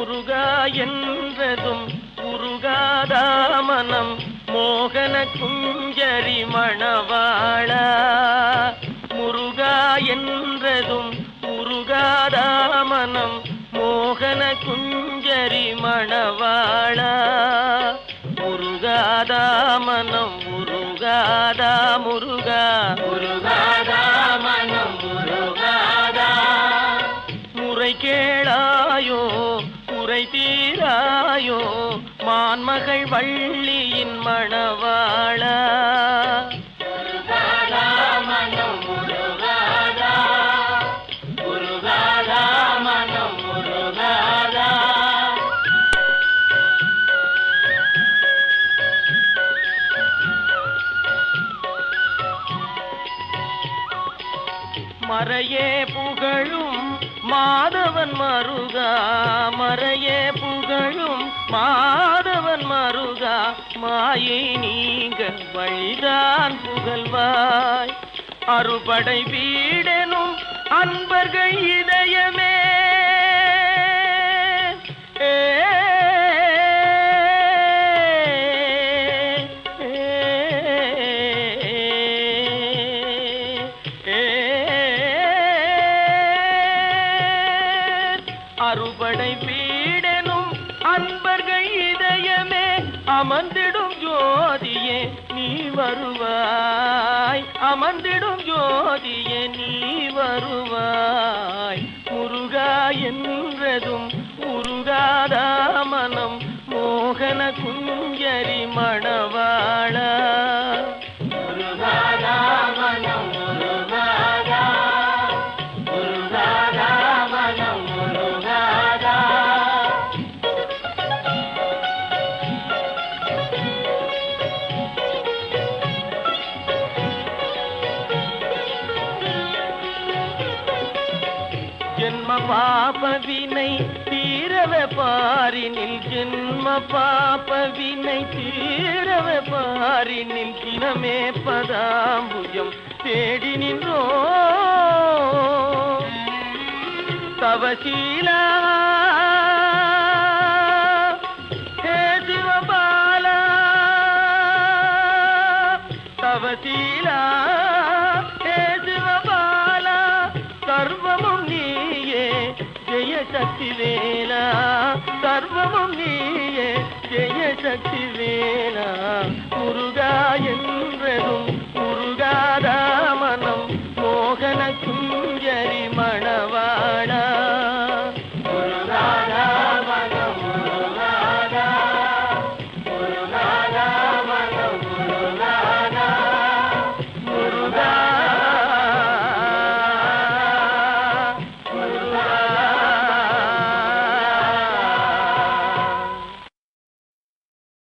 முருகா என்றதும் உருகாதாமனம் மோகன குஞ்சரி மணவாளா. முருகா என்றதும் உருகாதாமனம் மோகன குஞ்சரி மணவாளா. முருகாதாமனம் முருகாதா முருகா. முருகாதா குறை தீராயோ மான்மகள் வள்ளியின் மணவாளா. மறையே புகழும் மாதவன் மருகா மறையே புகழும் மாதவன் மருகா மாயை நீங்க வழிதான் புகழ்வாய். அறுபடை வீடெனும் அமர்ந்திடும் ஜோதியே நீ வருவாய். அமர்ந்திடும் ஜோதியே நீ வருவாய். முருகா என்றதும் முருகாதா மனம் மோகன குஞ்சரி மணவ ஜென்ம பாப வினை தீரவ பாரினில் ஜென்ம பாப வினை தீரவ பாரினில் தினமே பதாம்புஜம் தேடி நின்றோ. தவசீலா தவசீலா சக்தி வேலா சர்வமும் நீயே ஜெய சக்தி வேலா. முருகா என்றதும் முருகாதா மனம் மோகன